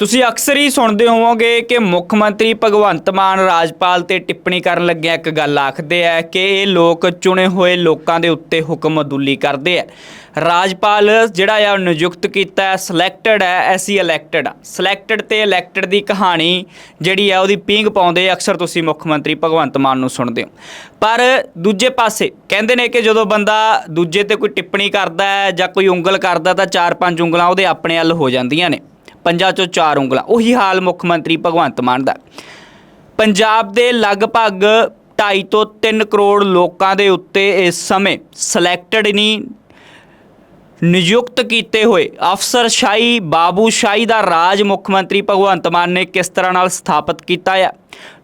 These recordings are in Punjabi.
ਤੁਸੀਂ ਅਕਸਰ ਹੀ ਸੁਣਦੇ ਹੋਵੋਗੇ ਕਿ ਮੁੱਖ ਮੰਤਰੀ ਭਗਵੰਤ ਮਾਨ ਰਾਜਪਾਲ ਤੇ ਟਿੱਪਣੀ ਕਰਨ ਲੱਗਿਆ ਇੱਕ ਗੱਲ ਆਖਦੇ ਆ ਕਿ ਇਹ ਲੋਕ ਚੁਣੇ ਹੋਏ ਲੋਕਾਂ ਦੇ ਉੱਤੇ ਹੁਕਮ ਅਦੁੱਲੀ ਕਰਦੇ ਆ। ਰਾਜਪਾਲ ਜਿਹੜਾ ਆ ਉਹ ਨਿਯੁਕਤ ਕੀਤਾ ਹੈ ਸਿਲੈਕਟਡ ਹੈ, ਐਸੀ ਇਲੈਕਟਡ ਆ। ਸਿਲੈਕਟਡ ਤੇ ਇਲੈਕਟਡ ਦੀ ਕਹਾਣੀ ਜਿਹੜੀ ਆ ਉਹਦੀ ਪੀਂਗ ਪਾਉਂਦੇ ਅਕਸਰ ਤੁਸੀਂ ਮੁੱਖ ਮੰਤਰੀ ਭਗਵੰਤ ਮਾਨ ਨੂੰ ਸੁਣਦੇ ਹੋ। ਪਰ ਦੂਜੇ ਪਾਸੇ ਕਹਿੰਦੇ ਨੇ ਕਿ ਜਦੋਂ ਬੰਦਾ ਦੂਜੇ ਤੇ ਕੋਈ ਟਿੱਪਣੀ ਕਰਦਾ ਹੈ ਜਾਂ ਕੋਈ ਉਂਗਲ ਕਰਦਾ ਤਾਂ ਚਾਰ ਪੰਜ ਉਂਗਲਾਂ ਉਹਦੇ ਆਪਣੇ ਵੱਲ ਹੋ ਜਾਂਦੀਆਂ ਨੇ। ਪੰਜਾਂ ਚੋਂ ਚਾਰ ਉਂਗਲਾਂ। ਉਹੀ ਹਾਲ ਮੁੱਖ ਮੰਤਰੀ ਭਗਵੰਤ ਮਾਨ ਦਾ। ਪੰਜਾਬ ਦੇ ਲਗਭਗ 2.5 ਤੋਂ 3 ਕਰੋੜ ਲੋਕਾਂ ਦੇ ਉੱਤੇ ਇਸ ਸਮੇਂ ਸਿਲੈਕਟਡ ਨਹੀਂ ਨਿਯੁਕਤ ਕੀਤੇ ਹੋਏ ਅਫਸਰਸ਼ਾਹੀ, ਬਾਬੂਸ਼ਾਹੀ ਦਾ ਰਾਜ ਮੁੱਖ ਮੰਤਰੀ ਭਗਵੰਤ ਮਾਨ ਨੇ ਕਿਸ ਤਰ੍ਹਾਂ ਨਾਲ ਸਥਾਪਿਤ ਕੀਤਾ ਹੈ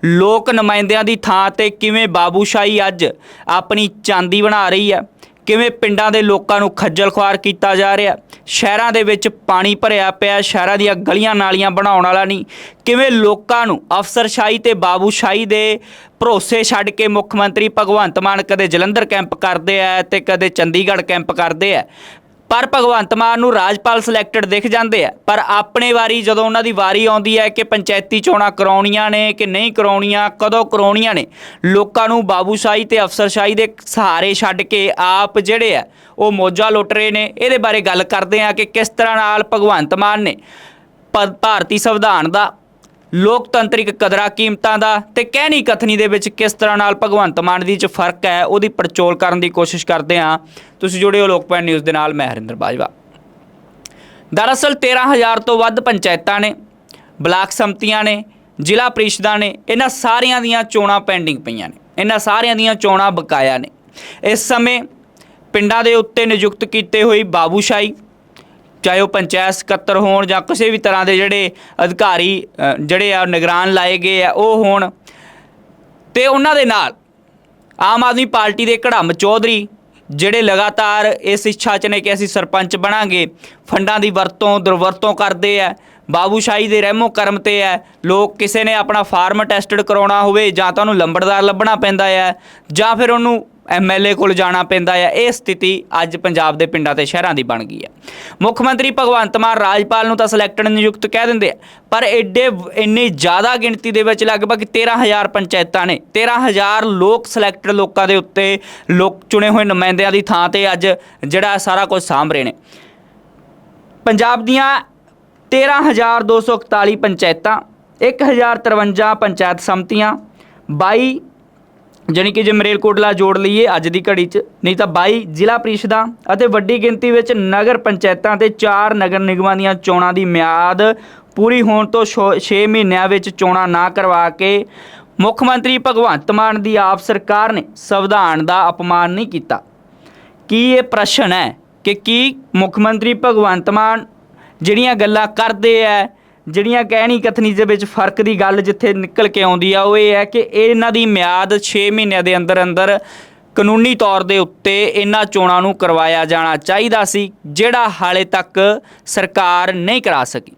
ਲੋਕ ਨੁਮਾਇੰਦਿਆਂ ਦੀ ਥਾਂ ਤੇ ਕਿਵੇਂ ਬਾਬੂਸ਼ਾਹੀ ਅੱਜ ਆਪਣੀ ਚਾਂਦੀ ਬਣਾ ਰਹੀ ਹੈ ਕਿਵੇਂ ਪਿੰਡਾਂ ਦੇ ਲੋਕਾਂ ਨੂੰ ਖੱਜਲ ਖੁਆਰ ਕੀਤਾ ਜਾ ਰਿਹਾ? ਸ਼ਹਿਰਾਂ ਦੇ ਵਿੱਚ ਪਾਣੀ ਭਰਿਆ ਪਿਆ, ਸ਼ਹਿਰਾਂ ਦੀਆਂ ਗਲੀਆਂ ਨਾਲੀਆਂ ਬਣਾਉਣ ਵਾਲਾ ਨਹੀਂ। ਕਿਵੇਂ ਲੋਕਾਂ ਨੂੰ ਅਫਸਰਸ਼ਾਹੀ ਤੇ ਬਾਬੂਸ਼ਾਹੀ ਦੇ ਭਰੋਸੇ ਛੱਡ ਕੇ ਮੁੱਖ ਮੰਤਰੀ ਭਗਵੰਤ ਮਾਨ ਕਦੇ ਜਲੰਧਰ ਕੈਂਪ ਕਰਦੇ ਆ ਤੇ ਕਦੇ ਚੰਡੀਗੜ੍ਹ ਕੈਂਪ ਕਰਦੇ ਆ? ਪਰ ਭਗਵੰਤ ਮਾਨ ਨੂੰ ਰਾਜਪਾਲ ਸਿਲੈਕਟਡ ਦਿਖ ਜਾਂਦੇ ਆ। ਪਰ ਆਪਣੇ ਵਾਰੀ ਜਦੋਂ ਉਹਨਾਂ ਦੀ ਵਾਰੀ ਆਉਂਦੀ ਹੈ ਕਿ ਪੰਚਾਇਤੀ ਚੋਣਾਂ ਕਰਾਉਣੀਆਂ ਨੇ ਕਿ ਨਹੀਂ ਕਰਾਉਣੀਆਂ, ਕਦੋਂ ਕਰਾਉਣੀਆਂ ਨੇ, ਲੋਕਾਂ ਨੂੰ ਬਾਬੂਸ਼ਾਹੀ ਤੇ ਅਫਸਰਸ਼ਾਹੀ ਦੇ ਸਹਾਰੇ ਛੱਡ ਕੇ ਆਪ ਜਿਹੜੇ ਆ, ਉਹ ਮੋਜਾ ਲੁੱਟ ਰਹੇ ਨੇ। ਇਹਦੇ ਬਾਰੇ ਗੱਲ ਕਰਦੇ ਆ ਕਿ ਕਿਸ ਤਰ੍ਹਾਂ ਨਾਲ ਭਗਵੰਤ ਮਾਨ ਨੇ ਭ- ਭਾਰਤੀ ਸੰਵਿਧਾਨ ਦਾ ਲੋਕਤੰਤਰਿਕ ਕਦਰਾਂ ਕੀਮਤਾਂ ਦਾ ਤੇ ਕਹਿਣੀ ਕਥਨੀ ਦੇ ਵਿੱਚ ਕਿਸ ਤਰ੍ਹਾਂ ਨਾਲ ਭਗਵੰਤ ਮਾਨ ਦੀ ਚ ਫ਼ਰਕ ਹੈ, ਉਹਦੀ ਪੜਚੋਲ ਕਰਨ ਦੀ ਕੋਸ਼ਿਸ਼ ਕਰਦੇ ਹਾਂ। ਤੁਸੀਂ ਜੁੜੇ ਹੋ ਲੋਕਪਾਲ ਨਿਊਜ਼ ਦੇ ਨਾਲ, ਮੈਂ ਹਰਿੰਦਰ ਬਾਜਵਾ। ਦਰਅਸਲ 13000 ਤੋਂ ਵੱਧ ਪੰਚਾਇਤਾਂ ਨੇ, ਬਲਾਕ ਸੰਮਤੀਆਂ ਨੇ, ਜ਼ਿਲ੍ਹਾ ਪ੍ਰੀਸ਼ਦਾਂ ਨੇ, ਇਹਨਾਂ ਸਾਰਿਆਂ ਦੀਆਂ ਚੋਣਾਂ ਪੈਂਡਿੰਗ ਪਈਆਂ ਨੇ। ਇਹਨਾਂ ਸਾਰਿਆਂ ਦੀਆਂ ਚੋਣਾਂ ਬਕਾਇਆ ਨੇ। ਇਸ ਸਮੇਂ ਪਿੰਡਾਂ ਦੇ ਉੱਤੇ ਨਿਯੁਕਤ ਕੀਤੇ ਹੋਈ ਬਾਬੂਸ਼ਾਹੀ ਚਾਹੇ ਉਹ ਪੰਚਾਇਤ ਸਕੱਤਰ ਹੋਣ ਜਾਂ ਕਿਸੇ ਵੀ ਤਰ੍ਹਾਂ ਦੇ ਜਿਹੜੇ ਅਧਿਕਾਰੀ ਜਿਹੜੇ ਆ ਨਿਗਰਾਨ ਲਾਏ ਗਏ ਆ, ਉਹ ਹੋਣ। ਤੇ ਉਹਨਾਂ ਦੇ ਨਾਲ ਆਮ ਆਦਮੀ ਪਾਰਟੀ ਦੇ ਘੜਮ ਚੌਧਰੀ, ਜਿਹੜੇ ਲਗਾਤਾਰ ਇਸ ਇੱਛਾ 'ਚ ਨੇ ਕਿ ਅਸੀਂ ਸਰਪੰਚ ਬਣਾਂਗੇ, ਫੰਡਾਂ ਦੀ ਵਰਤੋਂ, ਦੁਰਵਰਤੋਂ ਕਰਦੇ ਆ ਬਾਬੂਸ਼ਾਹੀ ਦੇ ਰਹਿਮੋ ਕਰਮ ਤੇ ਹੈ। ਲੋਕ ਕਿਸੇ ਨੇ ਆਪਣਾ ਫਾਰਮ ਟੈਸਟਡ ਕਰਾਉਣਾ ਹੋਵੇ ਜਾਂ ਤਾਂ ਉਹਨੂੰ ਲੰਬੜਦਾਰ ਲੱਭਣਾ ਪੈਂਦਾ ਹੈ ਜਾਂ ਫਿਰ ਉਹਨੂੰ ਐਮਐਲਏ ਕੋਲ ਜਾਣਾ ਪੈਂਦਾ ਹੈ। ਇਹ ਸਥਿਤੀ ਅੱਜ ਪੰਜਾਬ ਦੇ ਪਿੰਡਾਂ ਤੇ ਸ਼ਹਿਰਾਂ ਦੀ ਬਣ ਗਈ ਹੈ। ਮੁੱਖ ਮੰਤਰੀ ਭਗਵੰਤ ਮਾਨ ਰਾਜਪਾਲ ਨੂੰ ਤਾਂ ਸਿਲੈਕਟਡ ਨਿਯੁਕਤ ਕਹਿ ਦਿੰਦੇ ਆ, ਪਰ ਐਡੇ ਇੰਨੀ ਜ਼ਿਆਦਾ ਗਿਣਤੀ ਦੇ ਵਿੱਚ ਲਗਭਗ 13000 ਪੰਚਾਇਤਾਂ ਨੇ। 13000 ਲੋਕ ਸਿਲੈਕਟਡ ਲੋਕਾਂ ਦੇ ਉੱਤੇ ਲੋਕ ਚੁਣੇ ਹੋਏ ਨੁਮਾਇੰਦਿਆਂ ਦੀ ਥਾਂ ਤੇ ਅੱਜ ਜਿਹੜਾ ਸਾਰਾ ਕੁਝ ਸਾਂਭ ਰਹੇ ਨੇ। ਪੰਜਾਬ ਦੀਆਂ 13241 ਪੰਚਾਇਤਾਂ 1053 ਪੰਚਾਇਤ ਸਮਤੀਆਂ 22 ਜਾਣੀ ਕਿ ਜੇ ਮਰੇਲਕੋਟਲਾ ਜੋੜ ਲਈਏ ਅੱਜ ਦੀ ਘੜੀ 'ਚ, ਨਹੀਂ ਤਾਂ 22 ਜ਼ਿਲ੍ਹਾ ਪ੍ਰੀਸ਼ਦਾਂ ਅਤੇ ਵੱਡੀ ਗਿਣਤੀ ਵਿੱਚ ਨਗਰ ਪੰਚਾਇਤਾਂ ਤੇ 4 ਨਗਰ ਨਿਗਮਾਂ ਦੀਆਂ ਚੋਣਾਂ ਦੀ ਮਿਆਦ ਪੂਰੀ ਹੋਣ ਤੋਂ 6 ਮਹੀਨਿਆਂ ਵਿੱਚ ਚੋਣਾਂ ਨਾ ਕਰਵਾ ਕੇ ਮੁੱਖ ਮੰਤਰੀ ਭਗਵੰਤ ਮਾਨ ਦੀ ਆਪ ਸਰਕਾਰ ਨੇ ਸੰਵਿਧਾਨ ਦਾ ਅਪਮਾਨ ਨਹੀਂ ਕੀਤਾ। ਕੀ ਇਹ ਪ੍ਰਸ਼ਨ ਹੈ ਕਿ ਕੀ ਮੁੱਖ ਮੰਤਰੀ ਭਗਵੰਤ ਮਾਨ ਜਿਹੜੀਆਂ ਗੱਲਾਂ ਕਰਦੇ ਆ, ਜਿਹੜੀਆਂ ਕਹਿਣੀ ਕਥਨੀ ਦੇ ਵਿੱਚ ਫ਼ਰਕ ਦੀ ਗੱਲ ਜਿੱਥੇ ਨਿਕਲ ਕੇ ਆਉਂਦੀ ਆ, ਉਹ ਇਹ ਹੈ ਕਿ ਇਹਨਾਂ ਦੀ ਮਿਆਦ 6 ਮਹੀਨਿਆਂ ਦੇ ਅੰਦਰ ਅੰਦਰ ਕਾਨੂੰਨੀ ਤੌਰ ਦੇ ਉੱਤੇ ਇਹਨਾਂ ਚੋਣਾਂ ਨੂੰ ਕਰਵਾਇਆ ਜਾਣਾ ਚਾਹੀਦਾ ਸੀ, ਜਿਹੜਾ ਹਾਲੇ ਤੱਕ ਸਰਕਾਰ ਨਹੀਂ ਕਰਾ ਸਕੀ।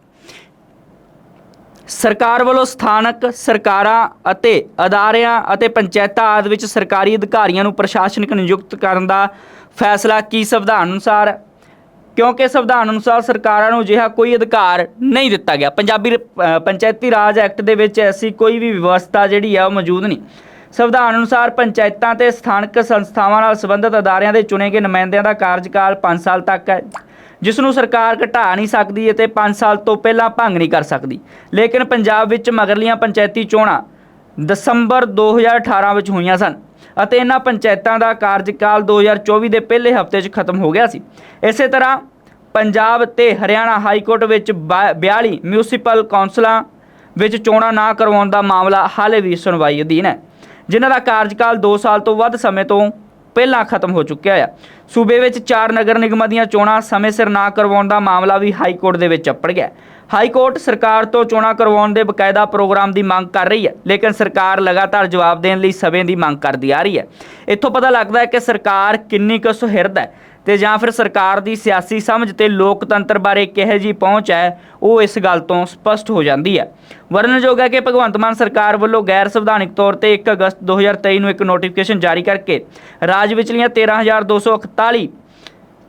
ਸਰਕਾਰ ਵੱਲੋਂ ਸਥਾਨਕ ਸਰਕਾਰਾਂ ਅਤੇ ਅਦਾਰਿਆਂ ਅਤੇ ਪੰਚਾਇਤਾਂ ਆਦਿ ਵਿੱਚ ਸਰਕਾਰੀ ਅਧਿਕਾਰੀਆਂ ਨੂੰ ਪ੍ਰਸ਼ਾਸਨਿਕ ਨਿਯੁਕਤ ਕਰਨ ਦਾ ਫੈਸਲਾ ਕੀ? ਸੰਵਿਧਾਨ ਅਨੁਸਾਰ ਕਿਉਂਕਿ ਸੰਵਿਧਾਨ ਅਨੁਸਾਰ ਸਰਕਾਰਾਂ ਨੂੰ ਅਜਿਹਾ ਕੋਈ ਅਧਿਕਾਰ ਨਹੀਂ ਦਿੱਤਾ ਗਿਆ। ਪੰਜਾਬੀ ਪੰਚਾਇਤੀ ਰਾਜ ਐਕਟ ਦੇ ਵਿੱਚ ਐਸੀ ਕੋਈ ਵੀ ਵਿਵਸਥਾ ਜਿਹੜੀ ਆ ਉਹ ਮੌਜੂਦ ਨਹੀਂ। ਸੰਵਿਧਾਨ ਅਨੁਸਾਰ ਪੰਚਾਇਤਾਂ ਤੇ ਸਥਾਨਕ ਸੰਸਥਾਵਾਂ ਨਾਲ ਸੰਬੰਧਿਤ ਅਦਾਰਿਆਂ ਦੇ ਚੁਣੇ ਗਏ ਨੁਮਾਇੰਦਿਆਂ ਦਾ ਕਾਰਜਕਾਲ 5 ਸਾਲ ਤੱਕ ਹੈ, ਜਿਸ ਨੂੰ ਸਰਕਾਰ ਘਟਾ ਨਹੀਂ ਸਕਦੀ ਅਤੇ 5 ਸਾਲ ਤੋਂ ਪਹਿਲਾਂ ਭੰਗ ਨਹੀਂ ਕਰ ਸਕਦੀ। ਲੇਕਿਨ ਪੰਜਾਬ ਵਿੱਚ ਮਗਰਲੀਆਂ ਪੰਚਾਇਤੀ ਚੋਣਾਂ ਦਸੰਬਰ 2018 ਵਿੱਚ ਹੋਈਆਂ ਸਨ। ਅਤੇ ਇਹਨਾਂ ਪੰਚਾਇਤਾਂ ਦਾ ਕਾਰਜਕਾਲ 2024 ਦੇ ਪਹਿਲੇ ਹਫ਼ਤੇ 'ਚ ਖਤਮ ਹੋ ਗਿਆ ਸੀ। ਇਸੇ ਤਰ੍ਹਾਂ ਪੰਜਾਬ ਤੇ ਹਰਿਆਣਾ ਹਾਈ ਕੋਰਟ ਵਿੱਚ ਬਾ- 42 ਮਿਊਨਿਸਪਲ ਕੌਂਸਲਾਂ ਵਿੱਚ ਚੋਣਾਂ ਨਾ ਕਰਵਾਉਣ ਦਾ ਮਾਮਲਾ ਹਾਲੇ ਵੀ ਸੁਣਵਾਈ ਅਧੀਨ ਹੈ। ਜਿਨ੍ਹਾਂ ਦਾ ਕਾਰਜਕਾਲ 2 ਸਾਲ ਤੋਂ ਵੱਧ ਸਮੇਂ ਤੋਂ ਪਹਿਲਾਂ ਖਤਮ ਹੋ ਚੁੱਕਿਆ ਹੈ ਸੂਬੇ ਵਿੱਚ ਚਾਰ ਨਗਰ ਨਿਗਮਾਂ ਦੀਆਂ ਚੋਣਾਂ ਸਮੇਂ ਸਿਰ ਨਾ ਕਰਵਾਉਣ ਦਾ ਮਾਮਲਾ ਵੀ ਹਾਈ ਕੋਰਟ ਦੇ ਵਿੱਚ ਚੱਪੜ ਗਿਆ। ਹਾਈ ਕੋਰਟ ਸਰਕਾਰ ਤੋਂ ਚੋਣਾਂ ਕਰਵਾਉਣ ਦੇ ਬਕਾਇਦਾ ਪ੍ਰੋਗਰਾਮ ਦੀ ਮੰਗ ਕਰ ਰਹੀ ਹੈ, ਲੇਕਿਨ ਸਰਕਾਰ ਲਗਾਤਾਰ ਜਵਾਬ ਦੇਣ ਲਈ ਸਮੇਂ ਦੀ ਮੰਗ ਕਰਦੀ ਆ ਰਹੀ ਹੈ। ਇੱਥੋਂ ਪਤਾ ਲੱਗਦਾ ਹੈ ਕਿ ਸਰਕਾਰ ਕਿੰਨੀ ਕੁ ਸੁਹਿਰਦ ਹੈ। ਤੇ ਜਾਂ ਫਿਰ ਸਰਕਾਰ ਦੀ ਸਿਆਸੀ ਸਮਝ ਤੇ ਲੋਕਤੰਤਰ ਬਾਰੇ ਕਿਹੋ ਜੀ ਪਹੁੰਚ ਹੈ, ਉਹ ਇਸ ਗੱਲ ਤੋਂ ਸਪਸ਼ਟ ਹੋ ਜਾਂਦੀ ਹੈ। ਵਰਣਨਯੋਗ ਹੈ ਕਿ ਭਗਵੰਤ ਮਾਨ ਸਰਕਾਰ ਵੱਲੋਂ ਗੈਰ ਸੰਵਿਧਾਨਿਕ ਤੌਰ ਤੇ 1 ਅਗਸਤ 2023 ਨੂੰ ਇੱਕ ਨੋਟੀਫਿਕੇਸ਼ਨ ਜਾਰੀ ਕਰਕੇ ਰਾਜ ਵਿਚਲੀਆਂ 13241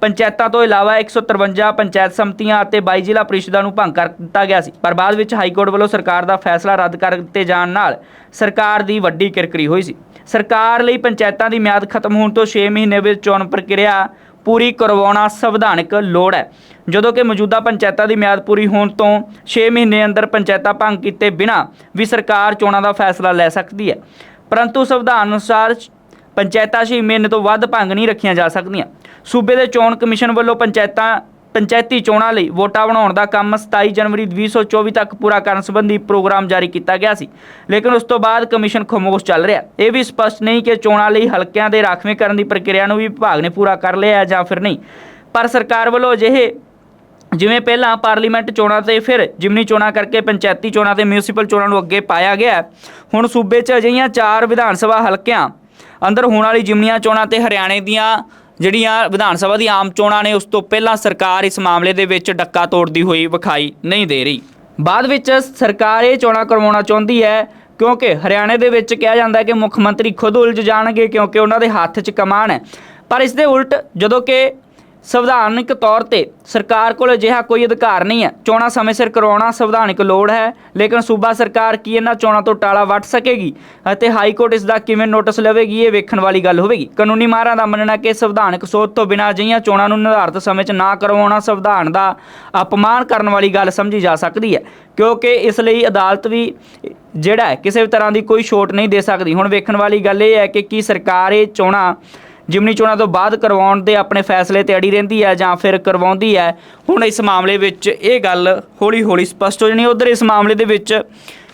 ਪੰਚਾਇਤਾਂ ਤੋਂ ਇਲਾਵਾ 153 ਪੰਚਾਇਤ ਸਮਿਤੀਆਂ ਅਤੇ 22 ਜ਼ਿਲ੍ਹਾ ਪਰਿਸ਼ਦਾਂ ਨੂੰ ਭੰਗ ਕਰ ਦਿੱਤਾ ਗਿਆ ਸੀ। ਪਰ ਬਾਅਦ ਵਿੱਚ ਹਾਈ ਕੋਰਟ ਵੱਲੋਂ ਸਰਕਾਰ ਦਾ ਫੈਸਲਾ ਰੱਦ ਕਰ ਦਿੱਤੇ ਜਾਣ ਨਾਲ ਸਰਕਾਰ ਦੀ ਵੱਡੀ ਕਿਰਕਰੀ ਹੋਈ ਸੀ। ਸਰਕਾਰ ਲਈ ਪੰਚਾਇਤਾਂ ਦੀ ਮਿਆਦ ਖਤਮ ਹੋਣ ਤੋਂ 6 ਮਹੀਨੇ ਵਿੱਚ ਚੋਣ ਪ੍ਰਕਿਰਿਆ ਪੂਰੀ ਕਰਵਾਉਣਾ ਸੰਵਿਧਾਨਕ ਲੋੜ ਹੈ। ਜਦੋਂ ਕਿ ਮੌਜੂਦਾ ਪੰਚਾਇਤਾਂ ਦੀ ਮਿਆਦ ਪੂਰੀ ਹੋਣ ਤੋਂ 6 ਮਹੀਨੇ ਅੰਦਰ ਪੰਚਾਇਤਾਂ ਭੰਗ ਕੀਤੇ ਬਿਨਾਂ ਵੀ ਸਰਕਾਰ ਚੋਣਾਂ ਦਾ ਫੈਸਲਾ ਲੈ ਸਕਦੀ ਹੈ। ਪਰੰਤੂ ਸੰਵਿਧਾਨ ਅਨੁਸਾਰ ਪੰਚਾਇਤਾਂ 6 ਮਹੀਨੇ ਤੋਂ ਵੱਧ ਭੰਗ ਨਹੀਂ ਰੱਖੀਆਂ ਜਾ ਸਕਦੀਆਂ। ਸੂਬੇ ਦੇ ਚੋਣ ਕਮਿਸ਼ਨ ਵੱਲੋਂ ਪੰਚਾਇਤਾਂ ਪੰਚਾਇਤੀ ਚੋਣਾਂ ਲਈ ਵੋਟਾਂ ਬਣਾਉਣ ਦਾ ਕੰਮ 27 ਜਨਵਰੀ 2024 ਤੱਕ ਪੂਰਾ ਕਰਨ ਸੰਬੰਧੀ ਪ੍ਰੋਗਰਾਮ ਜਾਰੀ ਕੀਤਾ ਗਿਆ ਸੀ। ਲੇਕਿਨ ਉਸ ਤੋਂ ਬਾਅਦ ਕਮਿਸ਼ਨ ਖਾਮੋਸ਼ ਚੱਲ ਰਿਹਾ। ਇਹ ਵੀ ਸਪਸ਼ਟ ਨਹੀਂ ਕਿ ਚੋਣਾਂ ਲਈ ਹਲਕਿਆਂ ਦੇ ਰਾਖਵੇਂ ਕਰਨ ਦੀ ਪ੍ਰਕਿਰਿਆ ਨੂੰ ਵੀ ਵਿਭਾਗ ਨੇ ਪੂਰਾ ਕਰ ਲਿਆ ਜਾਂ ਫਿਰ ਨਹੀਂ। ਪਰ ਸਰਕਾਰ ਵੱਲੋਂ ਅਜਿਹੇ ਜਿਵੇਂ ਪਹਿਲਾਂ ਪਾਰਲੀਮੈਂਟ ਚੋਣਾਂ ਤੇ ਫਿਰ ਜਿਮਨੀ ਚੋਣਾਂ ਕਰਕੇ ਪੰਚਾਇਤੀ ਚੋਣਾਂ ਤੇ ਮਿਊਨਿਸਪਲ ਚੋਣਾਂ ਨੂੰ ਅੱਗੇ ਪਾਇਆ ਗਿਆ ਹੁਣ ਸੂਬੇ 'ਚ ਅਜਿਹੀਆਂ ਚਾਰ ਵਿਧਾਨ ਸਭਾ ਹਲਕਿਆਂ ਅੰਦਰ ਹੋਣ ਵਾਲੀ ਜਿਮਨੀਆਂ ਚੋਣਾਂ ਤੇ ਹਰਿਆਣੇ ਦੀਆਂ ਜਿਹੜੀਆਂ ਵਿਧਾਨ ਸਭਾ ਦੀਆਂ ਆਮ ਚੋਣਾਂ ਨੇ, ਉਸ ਤੋਂ ਪਹਿਲਾਂ ਸਰਕਾਰ ਇਸ ਮਾਮਲੇ ਦੇ ਵਿੱਚ ਡੱਕਾ ਤੋੜਦੀ ਹੋਈ ਵਿਖਾਈ ਨਹੀਂ ਦੇ ਰਹੀ। ਬਾਅਦ ਵਿੱਚ ਸਰਕਾਰ ਇਹ ਚੋਣਾਂ ਕਰਵਾਉਣਾ ਚਾਹੁੰਦੀ ਹੈ, ਕਿਉਂਕਿ ਹਰਿਆਣੇ ਦੇ ਵਿੱਚ ਕਿਹਾ ਜਾਂਦਾ ਹੈ ਕਿ ਮੁੱਖ ਮੰਤਰੀ ਖੁਦ ਉਲਝ ਜਾਣਗੇ ਕਿਉਂਕਿ ਉਹਨਾਂ ਦੇ ਹੱਥ 'ਚ ਕਮਾਨ ਹੈ। ਪਰ ਇਸ ਦੇ ਉਲਟ ਜਦੋਂ ਕਿ ਸੰਵਿਧਾਨਕ ਤੌਰ ਤੇ ਸਰਕਾਰ ਕੋਲ ਅਜਿਹਾ ਕੋਈ ਅਧਿਕਾਰ ਨਹੀਂ ਹੈ। ਚੋਣਾਂ ਸਮੇਂ ਸਿਰ ਕਰਵਾਉਣਾ ਸੰਵਿਧਾਨਕ ਲੋੜ ਹੈ, ਲੇਕਿਨ ਸੂਬਾ ਸਰਕਾਰ ਕੀ ਇਹਨਾਂ ਚੋਣਾਂ ਤੋਂ ਟਾਲਾ ਵੱਟ ਸਕੇਗੀ ਅਤੇ ਹਾਈ ਕੋਰਟ ਇਸ ਦਾ ਕਿਵੇਂ ਨੋਟਿਸ ਲਵੇਗੀ, ਇਹ ਵੇਖਣ ਵਾਲੀ ਗੱਲ ਹੋਵੇਗੀ। ਕਾਨੂੰਨੀ ਮਾਹਰਾਂ ਦਾ ਮੰਨਣਾ ਕਿ ਸੰਵਿਧਾਨਕ ਸੋਧ ਤੋਂ ਬਿਨਾਂ ਅਜਿਹੀਆਂ ਚੋਣਾਂ ਨੂੰ ਨਿਰਧਾਰਤ ਸਮੇਂ 'ਚ ਨਾ ਕਰਵਾਉਣਾ ਸੰਵਿਧਾਨ ਦਾ ਅਪਮਾਨ ਕਰਨ ਵਾਲੀ ਗੱਲ ਸਮਝੀ ਜਾ ਸਕਦੀ ਹੈ, ਕਿਉਂਕਿ ਇਸ ਲਈ ਅਦਾਲਤ ਵੀ ਜਿਹੜਾ ਕਿਸੇ ਵੀ ਤਰ੍ਹਾਂ ਦੀ ਕੋਈ ਛੋਟ ਨਹੀਂ ਦੇ ਸਕਦੀ। ਹੁਣ ਵੇਖਣ ਵਾਲੀ ਗੱਲ ਇਹ ਹੈ ਕਿ ਕੀ ਸਰਕਾਰ ਇਹ ਚੋਣਾਂ ਜਿਮਨੀ ਚੋਣਾਂ ਤੋਂ ਬਾਅਦ ਕਰਵਾਉਣ ਦੇ ਆਪਣੇ ਫੈਸਲੇ ਤੇ ਅੜੀ ਰਹਿੰਦੀ ਹੈ ਜਾਂ ਫਿਰ ਕਰਵਾਉਂਦੀ ਹੈ, ਹੁਣ ਇਸ ਮਾਮਲੇ ਵਿੱਚ ਇਹ ਗੱਲ ਹੌਲੀ-ਹੌਲੀ ਸਪਸ਼ਟ ਹੋ ਜਾਣੀ ਉਧਰ ਇਸ ਮਾਮਲੇ ਦੇ ਵਿੱਚ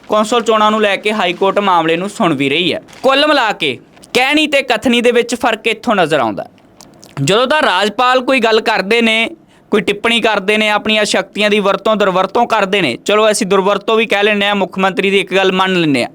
ਕੌਂਸਲ ਚੋਣਾਂ ਨੂੰ ਲੈ ਕੇ ਹਾਈ ਕੋਰਟ ਮਾਮਲੇ ਨੂੰ ਸੁਣ ਵੀ ਰਹੀ ਹੈ। ਕੁੱਲ ਮਿਲਾ ਕੇ ਕਹਿਣੀ ਤੇ ਕਥਨੀ ਦੇ ਵਿੱਚ ਫ਼ਰਕ ਇੱਥੋਂ ਨਜ਼ਰ ਆਉਂਦਾ ਜਦੋਂ ਤਾਂ ਰਾਜਪਾਲ ਕੋਈ ਗੱਲ ਕਰਦੇ ਨੇ ਕੋਈ ਟਿੱਪਣੀ ਕਰਦੇ ਨੇ, ਆਪਣੀਆਂ ਸ਼ਕਤੀਆਂ ਦੀ ਵਰਤੋਂ ਦੁਰਵਰਤੋਂ ਕਰਦੇ ਨੇ। ਚਲੋ ਅਸੀਂ ਦੁਰਵਰਤੋਂ ਵੀ ਕਹਿ ਲੈਂਦੇ ਆ ਮੁੱਖ ਮੰਤਰੀ ਦੀ ਇੱਕ ਗੱਲ ਮੰਨ ਲੈਂਦੇ ਆ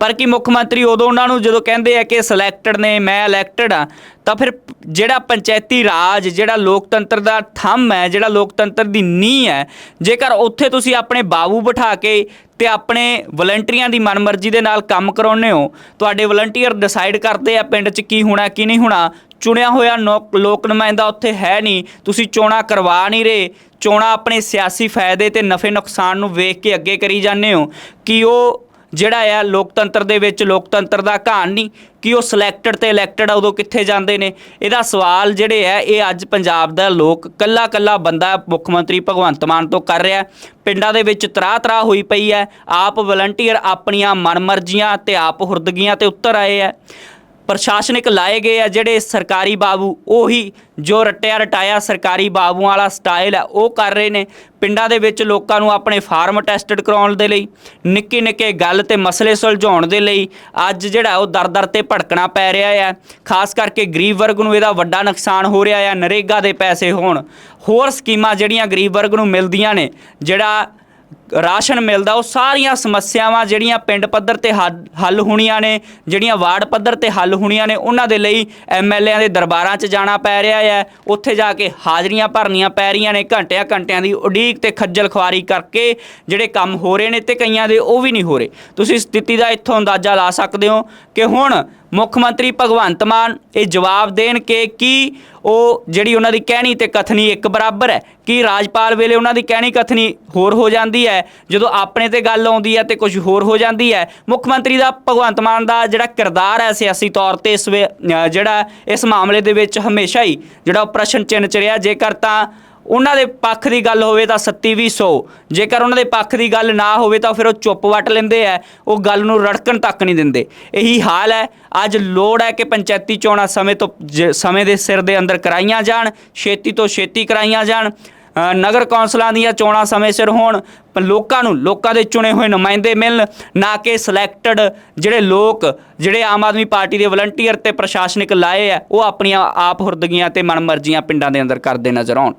ਪਰ ਕੀ ਮੁੱਖ ਮੰਤਰੀ ਉਦੋਂ ਉਹਨਾਂ ਨੂੰ ਜਦੋਂ ਕਹਿੰਦੇ ਆ ਕਿ ਸਿਲੈਕਟਡ ਨੇ, ਮੈਂ ਇਲੈਕਟਡ ਆ ਤਾਂ ਫਿਰ ਜਿਹੜਾ ਪੰਚਾਇਤੀ ਰਾਜ, ਜਿਹੜਾ ਲੋਕਤੰਤਰ ਦਾ ਥੰਮ ਹੈ, ਜਿਹੜਾ ਲੋਕਤੰਤਰ ਦੀ ਨੀਂਹ ਹੈ, ਜੇਕਰ ਉੱਥੇ ਤੁਸੀਂ ਆਪਣੇ ਬਾਬੂ ਬਿਠਾ ਕੇ ਤੇ ਆਪਣੇ ਵਲੰਟੀਅਰਾਂ ਦੀ ਮਨਮਰਜ਼ੀ ਦੇ ਨਾਲ ਕੰਮ ਕਰਾਉਂਦੇ ਹੋ, ਤੁਹਾਡੇ ਵਲੰਟੀਅਰ ਡਿਸਾਈਡ ਕਰਦੇ ਆ ਪਿੰਡ 'ਚ ਕੀ ਹੋਣਾ, ਕੀ ਨਹੀਂ ਹੋਣਾ ਚੁਣਿਆ ਹੋਇਆ ਨੌ- ਲੋਕ ਨੁਮਾਇੰਦਾ ਉੱਥੇ ਹੈ ਨਹੀਂ। ਤੁਸੀਂ ਚੋਣਾਂ ਕਰਵਾ ਨਹੀਂ ਰਹੇ। ਚੋਣਾਂ ਆਪਣੇ ਸਿਆਸੀ ਫਾਇਦੇ ਤੇ ਨਫੇ ਨੁਕਸਾਨ ਨੂੰ ਵੇਖ ਕੇ ਅੱਗੇ ਕਰੀ ਜਾਂਦੇ ਹੋ। ਕਿ ਉਹ ਜਿਹੜਾ ਆ, ਲੋਕਤੰਤਰ ਦੇ ਵਿੱਚ ਲੋਕਤੰਤਰ ਦਾ ਘਾਣ ਨਹੀਂ, ਕਿ ਉਹ ਸਿਲੈਕਟਡ ਤੇ ਇਲੈਕਟਡ ਉਦੋਂ ਕਿੱਥੇ ਜਾਂਦੇ ਨੇ? ਇਹਦਾ ਸਵਾਲ ਜਿਹੜੇ ਆ, ਇਹ ਅੱਜ ਪੰਜਾਬ ਦਾ ਲੋਕ ਕੱਲਾ ਕੱਲਾ ਬੰਦਾ ਮੁੱਖ ਮੰਤਰੀ ਭਗਵੰਤ ਮਾਨ ਤੋਂ ਕਰ ਰਿਹਾ। ਪਿੰਡਾਂ ਦੇ ਵਿੱਚ ਤਰਾ ਤਰਾ ਹੋਈ ਪਈ ਹੈ। ਆਪ ਵਲੰਟੀਅਰ ਆਪਣੀਆਂ ਮਨਮਰਜ਼ੀਆਂ ਤੇ ਆਪ ਹੁਰਦਗੀਆਂ ਤੇ ਉੱਤਰ ਆਏ ਆ। ਪ੍ਰਸ਼ਾਸਨਿਕ ਲਾਏ ਗਏ ਆ ਜਿਹੜੇ ਸਰਕਾਰੀ ਬਾਬੂ, ਉਹੀ ਜੋ ਰਟਿਆ ਰਟਾਇਆ ਸਰਕਾਰੀ ਬਾਬੂਆਂ ਵਾਲਾ ਸਟਾਈਲ ਹੈ ਉਹ ਕਰ ਰਹੇ ਨੇ। ਪਿੰਡਾਂ ਦੇ ਵਿੱਚ ਲੋਕਾਂ ਨੂੰ ਆਪਣੇ ਫਾਰਮ ਟੈਸਟਡ ਕਰਾਉਣ ਦੇ ਲਈ, ਨਿੱਕੇ ਨਿੱਕੇ ਗੱਲ ਤੇ ਮਸਲੇ ਸੁਲਝਾਉਣ ਦੇ ਲਈ ਅੱਜ ਜਿਹੜਾ ਉਹ ਦਰ-ਦਰ ਤੇ ਭੜਕਣਾ ਪੈ ਰਿਹਾ ਹੈ ਖਾਸ ਕਰਕੇ ਗਰੀਬ ਵਰਗ ਨੂੰ ਇਹਦਾ ਵੱਡਾ ਨੁਕਸਾਨ ਹੋ ਰਿਹਾ ਹੈ ਨਰੇਗਾ ਦੇ ਪੈਸੇ ਹੋਣ। ਹੋਰ ਸਕੀਮਾਂ ਜਿਹੜੀਆਂ ਗਰੀਬ ਵਰਗ ਨੂੰ ਮਿਲਦੀਆਂ ਨੇ, ਜਿਹੜਾ ਰਾਸ਼ਨ ਮਿਲਦਾ, ਉਹ ਸਾਰੀਆਂ ਸਮੱਸਿਆਵਾਂ ਜਿਹੜੀਆਂ ਪਿੰਡ ਪੱਧਰ ਤੇ ਹੱਲ ਹੋਣੀਆਂ ਨੇ, ਜਿਹੜੀਆਂ ਵਾਰਡ ਪੱਧਰ ਤੇ ਹੱਲ ਹੋਣੀਆਂ ਨੇ, ਉਹਨਾਂ ਦੇ ਲਈ ਐਮਐਲਏਆਂ ਦੇ ਦਰਬਾਰਾਂ 'ਚ ਜਾਣਾ ਪੈ ਰਿਹਾ ਹੈ। ਉੱਥੇ ਜਾ ਕੇ ਹਾਜ਼ਰੀਆਂ ਭਰਨੀਆਂ ਪੈ ਰਹੀਆਂ ਨੇ, ਘੰਟਿਆਂ ਘੰਟਿਆਂ ਦੀ ਉਡੀਕ ਤੇ ਖੱਜਲ ਖੁਆਰੀ ਕਰਕੇ ਜਿਹੜੇ ਕੰਮ ਹੋ ਰਹੇ ਨੇ ਤੇ ਕਈਆਂ ਦੇ ਉਹ ਵੀ ਨਹੀਂ ਹੋ ਰਹੇ। ਤੁਸੀਂ ਸਥਿਤੀ ਦਾ ਇੱਥੋਂ ਅੰਦਾਜ਼ਾ ਲਾ ਸਕਦੇ ਹੋ ਕਿ ਹੁਣ ਮੁੱਖ ਮੰਤਰੀ ਭਗਵੰਤ ਮਾਨ ਇਹ ਜਵਾਬ ਦੇਣ ਕਿ ਕੀ ਉਹ ਜਿਹੜੀ ਉਹਨਾਂ ਦੀ ਕਹਿਣੀ ਤੇ ਕਥਨੀ ਇੱਕ ਬਰਾਬਰ ਹੈ, ਕੀ ਰਾਜਪਾਲ ਵੇਲੇ ਉਹਨਾਂ ਦੀ ਕਹਿਣੀ ਕਥਨੀ ਹੋਰ ਹੋ ਜਾਂਦੀ ਹੈ? ਜਦੋਂ ਆਪਣੇ ਤੇ ਗੱਲ ਆਉਂਦੀ ਹੈ ਤੇ ਕੁਝ ਹੋਰ ਹੋ ਜਾਂਦੀ ਹੈ, ਮੁੱਖ ਮੰਤਰੀ ਦਾ ਭਗਵੰਤ ਮਾਨ ਦਾ ਜਿਹੜਾ ਕਿਰਦਾਰ ਹੈ ਸਿਆਸੀ ਤੌਰ ਤੇ ਇਸ ਜਿਹੜਾ ਇਸ ਮਾਮਲੇ ਦੇ ਵਿੱਚ ਹਮੇਸ਼ਾ ਹੀ ਜਿਹੜਾ ਉਹ ਪ੍ਰਸ਼ਨ ਚਿੰਨ੍ਹ ਚ ਰਿਹਾ, ਜੇਕਰ ਤਾਂ ਉਹਨਾਂ ਦੇ ਪੱਖ ਦੀ ਗੱਲ ਹੋਵੇ ਤਾਂ ਸੱਤੀ ਵੀ ਸੌ, ਜੇਕਰ ਉਹਨਾਂ ਦੇ ਪੱਖ ਦੀ ਗੱਲ ਨਾ ਹੋਵੇ ਤਾਂ ਫਿਰ ਉਹ ਚੁੱਪ ਵੱਟ ਲੈਂਦੇ ਆ ਉਹ ਗੱਲ ਨੂੰ ਰੜਕਣ ਤੱਕ ਨਹੀਂ ਦਿੰਦੇ। ਇਹੀ ਹਾਲ ਹੈ, ਅੱਜ ਲੋੜ ਹੈ ਕਿ ਪੰਚਾਇਤੀ ਚੋਣਾਂ ਸਮੇਂ ਤੋਂ ਸਮੇਂ ਦੇ ਸਿਰ ਦੇ ਅੰਦਰ ਕਰਾਈਆਂ ਜਾਣ, ਛੇਤੀ ਤੋਂ ਛੇਤੀ ਕਰਾਈਆਂ ਜਾਣ ਨਗਰ ਕੌਂਸਲਾਂ ਦੀਆਂ ਚੋਣਾਂ ਸਮੇਂ ਸਿਰ ਹੋਣ ਲੋਕਾਂ ਨੂੰ, ਲੋਕਾਂ ਦੇ ਚੁਣੇ ਹੋਏ ਨੁਮਾਇੰਦੇ ਮਿਲਣ, ਨਾ ਕਿ ਸਿਲੈਕਟਡ ਜਿਹੜੇ ਲੋਕ, ਜਿਹੜੇ ਆਮ ਆਦਮੀ ਪਾਰਟੀ ਦੇ ਵਲੰਟੀਅਰ ਤੇ ਪ੍ਰਸ਼ਾਸਨਿਕ ਲਾਏ ਆ, ਉਹ ਆਪਣੀਆਂ ਆਪ ਹੁਰਦਗੀਆਂ ਤੇ ਮਨਮਰਜ਼ੀਆਂ ਪਿੰਡਾਂ ਦੇ ਅੰਦਰ ਕਰਦੇ ਨਜ਼ਰ ਆਉਣ।